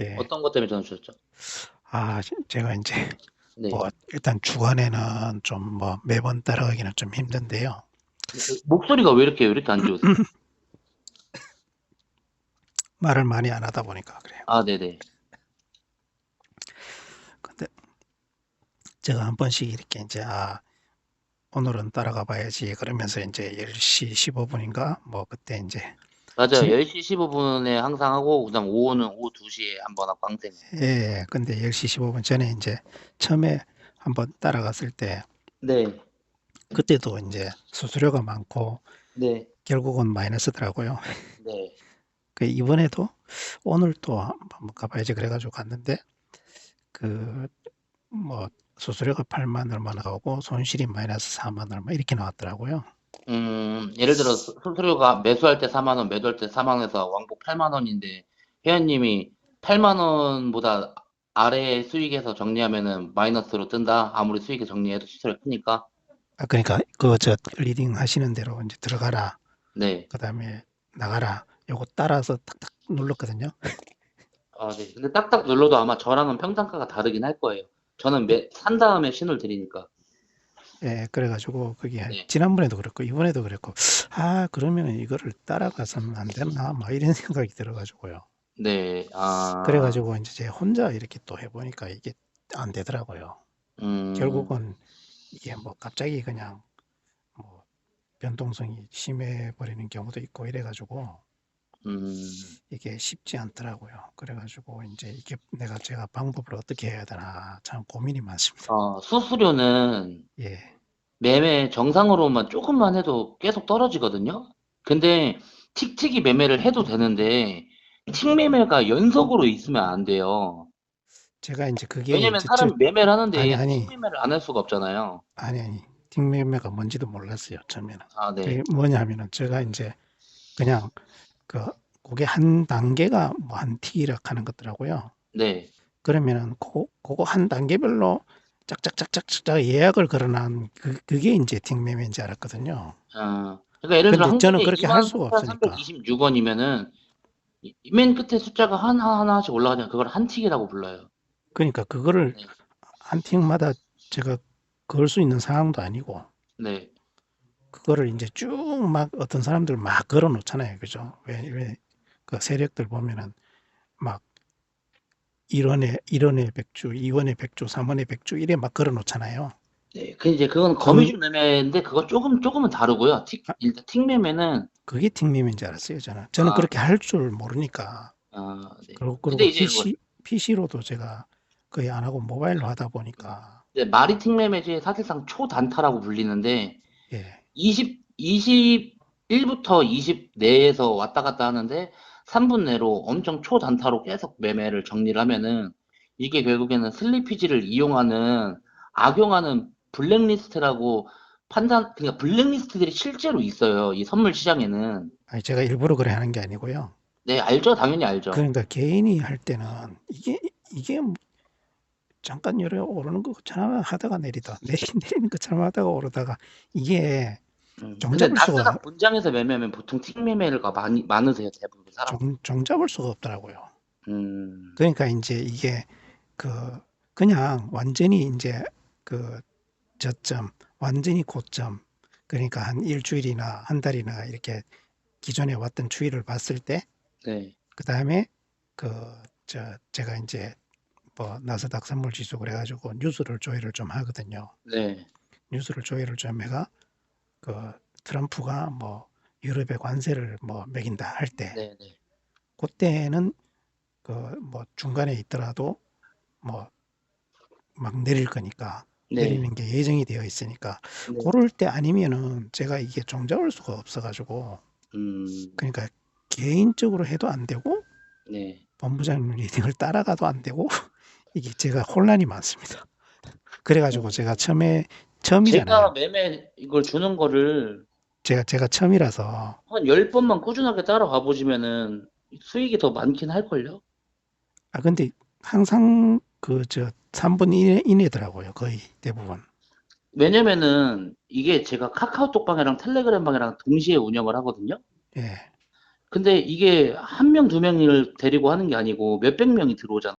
예. 어떤 것 때문에 전화 주셨죠? 아, 제- 제가 이제 네. 뭐 일단 주간에는 좀 뭐 매번 따라가기는 좀 힘든데요. 목소리가 왜 이렇게 왜 이렇게 안 좋으세요? 말을 많이 안 하다 보니까 그래요. 아, 네네. 근데 제가 한 번씩 이렇게 이제 아, 오늘은 따라가 봐야지 그러면서 이제 10시 15분인가 뭐 그때 이제 맞아요. 지- 10시 15분에 항상 하고 그다음 오후는 오후 2시에 한 번 하고 꽝생. 예, 근데 10시 15분 전에 이제 처음에 한번 따라갔을 때 네. 그때도 이제 수수료가 많고 네. 결국은 마이너스더라고요. 네. 그 이번에도 오늘 또 한번 가봐야지 그래가지고 갔는데 그 뭐 수수료가 8만 얼마 나오고 손실이 마이너스 4만 얼마 이렇게 나왔더라고요. 음, 예를 들어 수- 수수료가 매수할 때 4만 원, 매도할 때 4만 원에서 왕복 8만 원인데 회원님이 8만 원보다 아래 수익에서 정리하면은 마이너스로 뜬다. 아무리 수익에 정리해도 수수료가 크니까. 아 그러니까 그저 리딩 하시는 대로 이제 들어가라. 네. 그다음에 나가라. 요거 따라서 탁탁 눌렀거든요. 아, 네. 근데 딱딱 눌러도 아마 저랑은 평단가가 다르긴 할 거예요. 저는 매, 산 다음에 신호를 드리니까. 예, 그래가지고 그게 네. 지난번에도 그랬고 이번에도 그랬고 아 그러면 이거를 따라가서는 안 되나 막 이런 생각이 들어가지고요. 네. 아. 그래가지고 이제 제 혼자 이렇게 또 해보니까 이게 안 되더라고요. 음. 결국은 이게 뭐 갑자기 그냥 뭐 변동성이 심해 버리는 경우도 있고 이래가지고 음. 이게 쉽지 않더라고요. 그래가지고 이제 이게 내가 제가 방법을 어떻게 해야 되나 참 고민이 많습니다. 어, 수수료는 예, 매매 정상으로만 조금만 해도 계속 떨어지거든요. 근데 틱틱이 매매를 해도 되는데 틱 매매가 연속으로 있으면 안 돼요. 제가 이제 그게 왜냐면 사람 저- 매매를 하는데 아니, 아니. 틱 매매를 안 할 수가 없잖아요. 아니 아니 딩매매가 뭔지도 몰랐어요 처음에는. 아, 네. 그게 뭐냐면은 제가 이제 그냥 그 그게 한 단계가 뭐 한 T락 하는 것더라고요. 네. 그러면은 그 그거 한 단계별로 짝짝짝짝짝 예약을 걸어놓은 그 그게 이제 딩매매인지 알았거든요. 아, 그러니까 예를 들어 근데 저는 그렇게 할 수가 없으니까. 24,326원이면은 맨 끝에 숫자가 하나 하나씩 올라가냐 그걸 한 틱이라고 불러요. 그러니까 그거를 네. 한 틱마다 제가 걸 수 있는 상황도 아니고 네. 그거를 이제 쭉 막 어떤 사람들 막 걸어 놓잖아요. 그죠? 왜, 왜, 그 세력들 보면은 막 1원에, 1원에 100주, 2원에 100주, 3원에 100주 이래 막 걸어 놓잖아요. 네. 그 이제 그건 거미줄 매매인데 그거 조금 조금은 다르고요. 틱 일단 틱 매매는 그게 틱밈인 줄 알았어요. 저는. 저는 아. 그렇게 할 줄 모르니까. 아, 네. 그리고, 그리고 이제 PC, PC로도 제가 거의 안 하고 모바일로 하다 보니까. 네, 말이 틱 매매지 사실상 초단타라고 불리는데 예. 20 21부터 20 내에서 왔다 갔다 하는데 3분 내로 엄청 초단타로 계속 매매를 정리를 하면은 이게 결국에는 슬리피지를 이용하는 악용하는 블랙리스트라고 판단 그러니까 블랙리스트들이 실제로 있어요. 이 선물 시장에는. 아니, 제가 일부러 그래 하는 게 아니고요. 네, 알죠. 당연히 알죠. 그러니까 개인이 할 때는 이게, 이게 뭐 잠깐 열에 오르는 것처럼 하다가 내리다 내리, 내리는 것처럼 하다가 오르다가 이게 음. 정 근데 잡을 수가- 나스닥 분장에서 매매하면 보통 틱 매매가 많이 많으세요, 대부분 사람. 종, 종잡을 수가 없더라고요. 음. 그러니까 이제 이게 그 그냥 완전히 이제 그 저점 완전히 고점 그러니까 한 일주일이나 한 달이나 이렇게 기존에 왔던 추이를 봤을 때 네. 그 다음에 그 저 제가 이제 뭐 나스닥 선물 지수 그래가지고 뉴스를 조회를 좀 하거든요. 네. 뉴스를 조회를 좀 해가 그 트럼프가 뭐 유럽에 관세를 뭐 매긴다 할 때 네, 네. 그때는 그 뭐 중간에 있더라도 뭐 막 내릴 거니까 네. 내리는 게 예정이 되어 있으니까 네. 그럴 때 아니면은 제가 이게 종잡을 수가 없어가지고 음. 그러니까 개인적으로 해도 안 되고 네. 본부장님 리딩을 따라가도 안 되고 이게 제가 혼란이 많습니다. 그래가지고 음. 제가 처음에 처음이잖아요. 매매 이걸 주는 거를 제가 제가 처음이라서 한 10번만 꾸준하게 따라가 보시면은 수익이 더 많긴 할걸요? 아 근데 항상 그 저 3분 이내, 이내더라고요 거의 대부분. 왜냐면은 이게 제가 카카오톡 방이랑 텔레그램 방이랑 동시에 운영을 하거든요. 예. 근데 이게 한 명, 두 명을 데리고 하는 게 아니고 몇백 명이 들어오잖아.